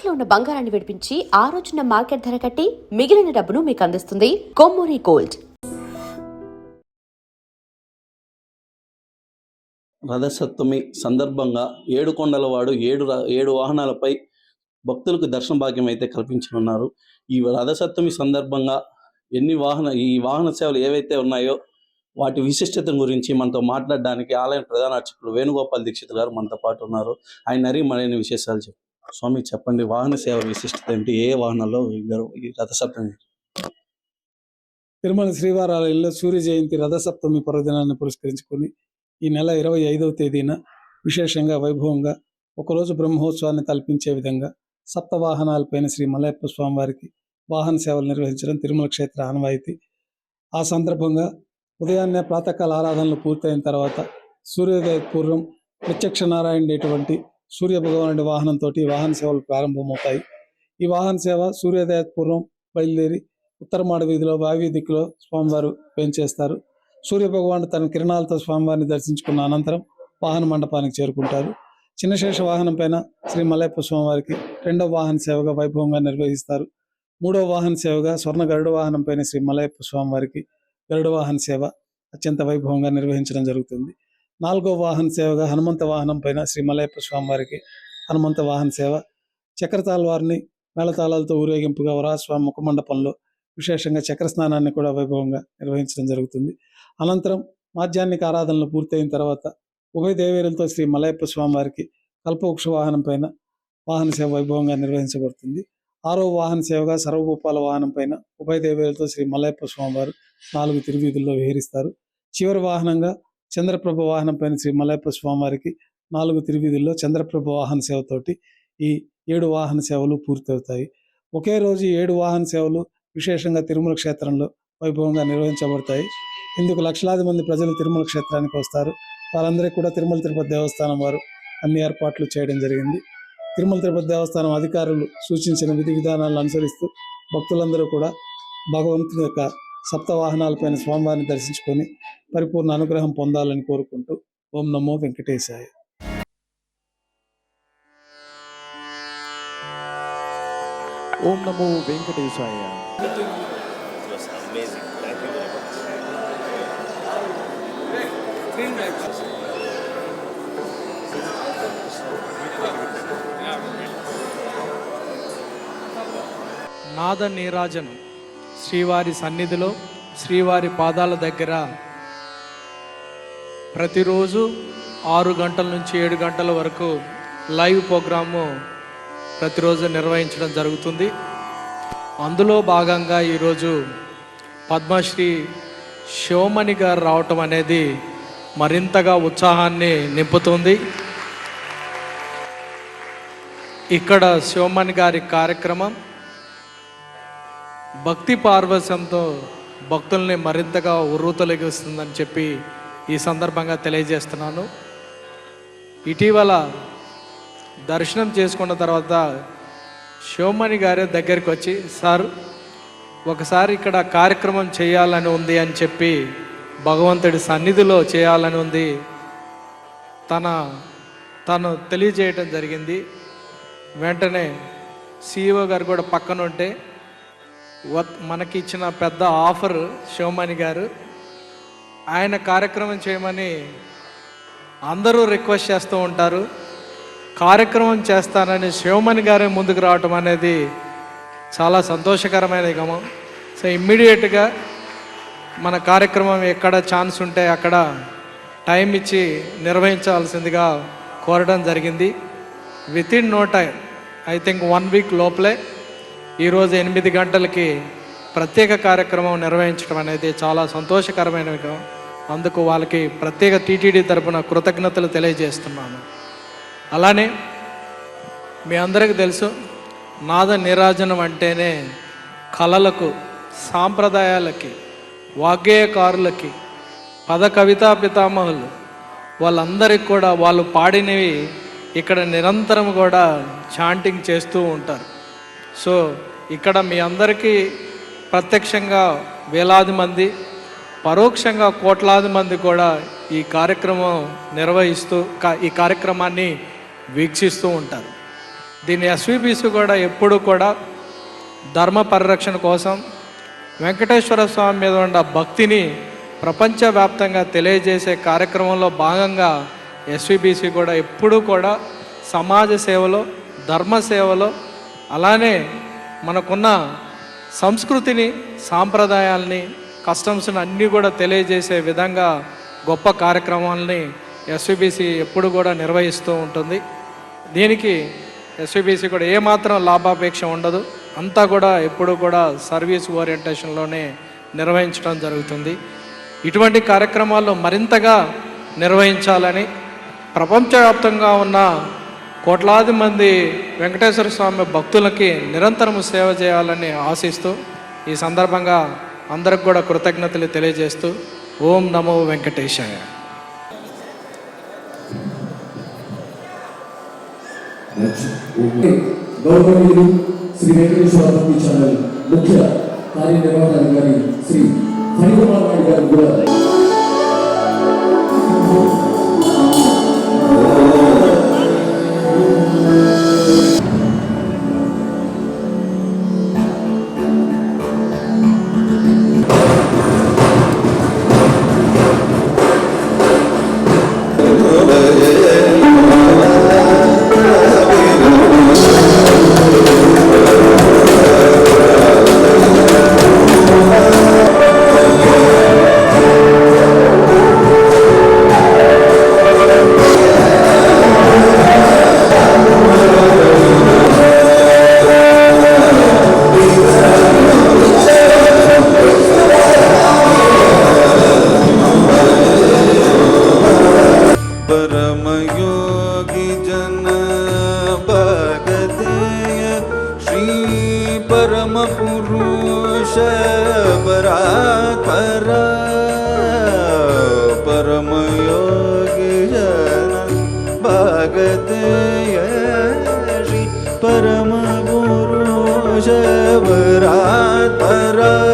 తాకట్లో ఉన్న బంగారాన్ని విడిపించి ఆ రోజున మార్కెట్ ధర కట్టి మిగిలిన డబ్బును మీకు అందిస్తుంది కొమ్మూరి గోల్డ్. రథసప్తమి సందర్భంగా ఏడుకొండలవాడు ఏడు ఏడు వాహనాలపై భక్తులకు దర్శన భాగ్యం అయితే కల్పించనున్నారు. ఈ రథసప్తమి సందర్భంగా ఎన్ని వాహన ఈ వాహన సేవలు ఏవైతే ఉన్నాయో వాటి విశిష్టత గురించి మనతో మాట్లాడడానికి ఆలయ ప్రధాన అర్చకులు వేణుగోపాల్ దీక్షిత్ గారు మనతో పాటు ఉన్నారు. ఆయన అడిగి మరిన్ని విశేషాలు చెప్పారు స్వామి చెప్పండి వాహన సేవ విశిష్టత ఏంటి ఏ వాహనాల్లో ఈ రథసప్తమి? తిరుమల శ్రీవారాలయంలో సూర్య జయంతి రథసప్తమి పర్వదినాన్ని పురస్కరించుకొని ఈ నెల ఇరవై ఐదవ తేదీన విశేషంగా వైభవంగా ఒకరోజు బ్రహ్మోత్సవాన్ని కల్పించే విధంగా సప్త వాహనాలపైన శ్రీ మలయప్ప స్వామివారికి వాహన సేవలు నిర్వహించడం తిరుమల క్షేత్ర ఆనవాయితీ. ఆ సందర్భంగా ఉదయాన్నే ప్రాతకాల ఆరాధనలు పూర్తయిన తర్వాత సూర్యోదయ పూర్వం ప్రత్యక్ష నారాయణటువంటి సూర్య భగవానుడి వాహనంతో వాహన సేవలు ప్రారంభమవుతాయి. ఈ వాహన సేవ సూర్యోదయ పూర్వం బయలుదేరి ఉత్తరమాడ వీధిలో వావి దిక్కులో స్వామివారు పెంచేస్తారు. సూర్య భగవానుడు తన కిరణాలతో స్వామివారిని దర్శించుకున్న అనంతరం వాహన మండపానికి చేరుకుంటారు. చిన్నశేష వాహనం పైన శ్రీ మలయప్ప స్వామివారికి రెండవ వాహన సేవగా వైభవంగా నిర్వహిస్తారు. మూడవ వాహన సేవగా స్వర్ణ గరుడ వాహనం పైన శ్రీ మలయప్ప స్వామివారికి గరుడ వాహన సేవ అత్యంత వైభవంగా నిర్వహించడం జరుగుతుంది. నాలుగో వాహన సేవగా హనుమంత వాహనం పైన శ్రీ మలయప్ప స్వామివారికి హనుమంత వాహన సేవ. చక్రతాల వారిని మేళతాళాలతో ఊరేగింపుగా వరాస్వామి ముఖ మండపంలో విశేషంగా చక్ర స్నానాన్ని కూడా వైభవంగా నిర్వహించడం జరుగుతుంది. అనంతరం మాధ్యాహ్నిక ఆరాధనలు పూర్తయిన తర్వాత ఉభయ దేవేరులతో శ్రీ మలయప్ప స్వామి వారికి కల్పవృక్ష వాహనం పైన వాహన సేవ వైభవంగా నిర్వహించబడుతుంది. ఆరో వాహన సేవగా సర్వభూపాల వాహనం పైన ఉభయ దేవేరులతో శ్రీ మలయప్ప స్వామివారు నాలుగు తిరువీధుల్లో విహరిస్తారు. చివరి వాహనంగా చంద్రప్రభ వాహనం పైన శ్రీ మలయప్ప స్వామి వారికి నాలుగు తిరువీధుల్లో చంద్రప్రభ వాహన సేవతోటి ఈ ఏడు వాహన సేవలు పూర్తవుతాయి. ఒకే రోజు ఏడు వాహన సేవలు విశేషంగా తిరుమల క్షేత్రంలో వైభవంగా నిర్వహించబడతాయి. ఇందుకు లక్షలాది మంది ప్రజలు తిరుమల క్షేత్రానికి వస్తారు. వారందరికీ కూడా తిరుమల తిరుపతి దేవస్థానం వారు అన్ని ఏర్పాట్లు చేయడం జరిగింది. తిరుమల తిరుపతి దేవస్థానం అధికారులు సూచించిన విధి విధానాలను అనుసరిస్తూ భక్తులందరూ కూడా భగవంతుని యొక్క సప్త వాహనాలపైన స్వామివారిని దర్శించుకొని పరిపూర్ణ అనుగ్రహం పొందాలని కోరుకుంటూ ఓం నమో వెంకటేశాయ. ఓం నమో వెంకటేశాయ. నాద నీరాజనం శ్రీవారి సన్నిధిలో శ్రీవారి పాదాల దగ్గర ప్రతిరోజు ఆరు గంటల నుంచి ఏడు గంటల వరకు లైవ్ ప్రోగ్రాము ప్రతిరోజు నిర్వహించడం జరుగుతుంది. అందులో భాగంగా ఈరోజు పద్మశ్రీ శివమణి గారు రావటం అనేది మరింతగా ఉత్సాహాన్ని నింపుతుంది. ఇక్కడ శివమణి గారి కార్యక్రమం భక్తి పార్వశ్యంతో భక్తుల్ని మరింతగా ఉర్రూతలగిస్తుందని చెప్పి ఈ సందర్భంగా తెలియజేస్తున్నాను. ఇటీవల దర్శనం చేసుకున్న తర్వాత శివమణి గారి దగ్గరికి వచ్చి సార్ ఒకసారి ఇక్కడ కార్యక్రమం చేయాలని ఉంది అని చెప్పి భగవంతుడి సన్నిధిలో చేయాలని ఉంది. తన తను తెలియజేయటం జరిగింది. వెంటనే సిఇఓ గారు కూడా పక్కన ఉంటే మనకి ఇచ్చిన పెద్ద ఆఫర్ శివమణి గారు. ఆయన కార్యక్రమం చేయమని అందరూ రిక్వెస్ట్ చేస్తూ ఉంటారు. కార్యక్రమం చేస్తానని శివమణి గారే ముందుకు రావటం అనేది చాలా సంతోషకరమైన గమం. సో ఇమ్మీడియట్గా మన కార్యక్రమం ఎక్కడ ఛాన్స్ ఉంటే అక్కడ టైం ఇచ్చి నిర్వహించాల్సిందిగా కోరడం జరిగింది. Within no time I think one week లోపలే ఈరోజు ఎనిమిది గంటలకి ప్రత్యేక కార్యక్రమం నిర్వహించడం అనేది చాలా సంతోషకరమైన విషయం. అందుకు వాళ్ళకి ప్రత్యేక టీటీడీ తరపున కృతజ్ఞతలు తెలియజేస్తున్నాను అలానే మీ అందరికీ తెలుసు నాద నిరాజనం అంటేనే కళలకు సాంప్రదాయాలకి వాగ్గేయకారులకి పద కవితా పితామహులు వాళ్ళందరికీ కూడా వాళ్ళు పాడినవి ఇక్కడ నిరంతరం కూడా చాంటింగ్ చేస్తూ ఉంటారు సో ఇక్కడ మీ అందరికీ ప్రత్యక్షంగా వేలాది మంది పరోక్షంగా కోట్లాది మంది కూడా ఈ కార్యక్రమం నిర్వహిస్తూ ఈ కార్యక్రమాన్ని వీక్షిస్తూ ఉంటారు. దీని ఎస్విబిసి కూడా ఎప్పుడు కూడా ధర్మ పరిరక్షణ కోసం వెంకటేశ్వర స్వామి మీద ఉన్న భక్తిని ప్రపంచవ్యాప్తంగా తెలియజేసే కార్యక్రమంలో భాగంగా ఎస్విబిసి కూడా ఎప్పుడూ కూడా సమాజ సేవలో ధర్మ సేవలో అలానే మనకున్న సంస్కృతిని సాంప్రదాయాల్ని కస్టమ్స్ని అన్నీ కూడా తెలియజేసే విధంగా గొప్ప కార్యక్రమాలని ఎస్విబిసి ఎప్పుడు కూడా నిర్వహిస్తూ ఉంటుంది. దీనికి ఎస్విబిసి కూడా ఏమాత్రం లాభాపేక్ష ఉండదు. అంతా కూడా ఎప్పుడు కూడా సర్వీస్ ఓరియంటేషన్లోనే నిర్వహించడం జరుగుతుంది. ఇటువంటి కార్యక్రమాలు మరింతగా నిర్వహించాలని ప్రపంచవ్యాప్తంగా ఉన్న కోట్లాది మంది వెంకటేశ్వర స్వామి భక్తులకి నిరంతరం సేవ చేయాలని ఆశిస్తూ ఈ సందర్భంగా అందరికి కూడా కృతజ్ఞతలు తెలియజేస్తూ ఓం నమో వెంకటేశాయ. శ్రీ వెంకటేశ్వర ఛానల్ ముఖ్య परमगुरु रा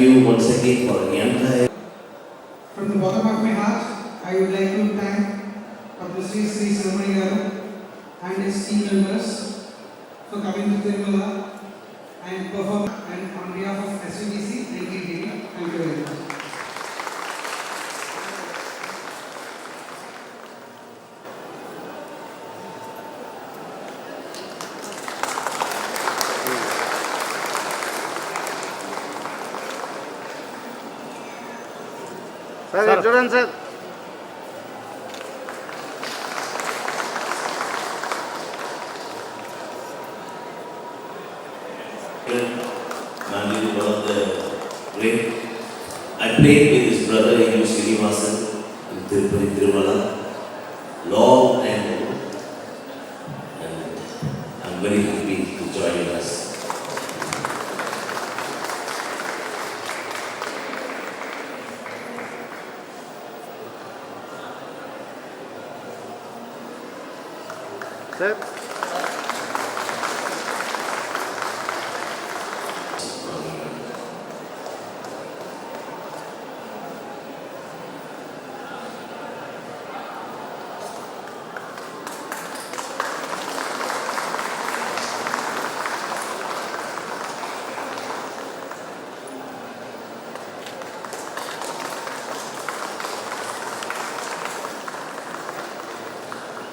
you once again for Nyantai. From the bottom of my heart, I would like to thank Dr. Sri Sri Saramani and his team members for coming to Tirumala sir చూడండి sir Nandi, one of the great. I played with his brother in Srinivasan in Tirupati, Tirumala, long 셋.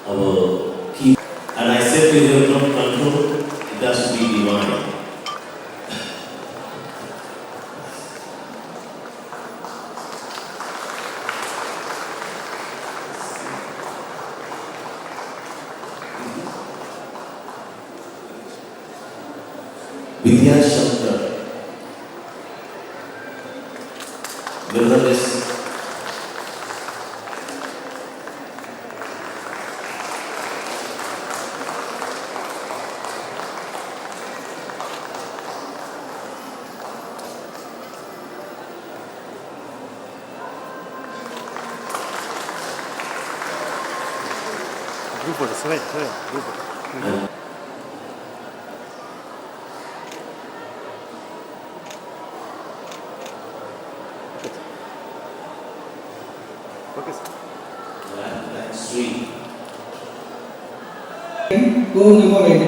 어머 Vidyashankar ബിരുദം എസ് Grupo, se ve, se ve, grupo. Mm. por um momento.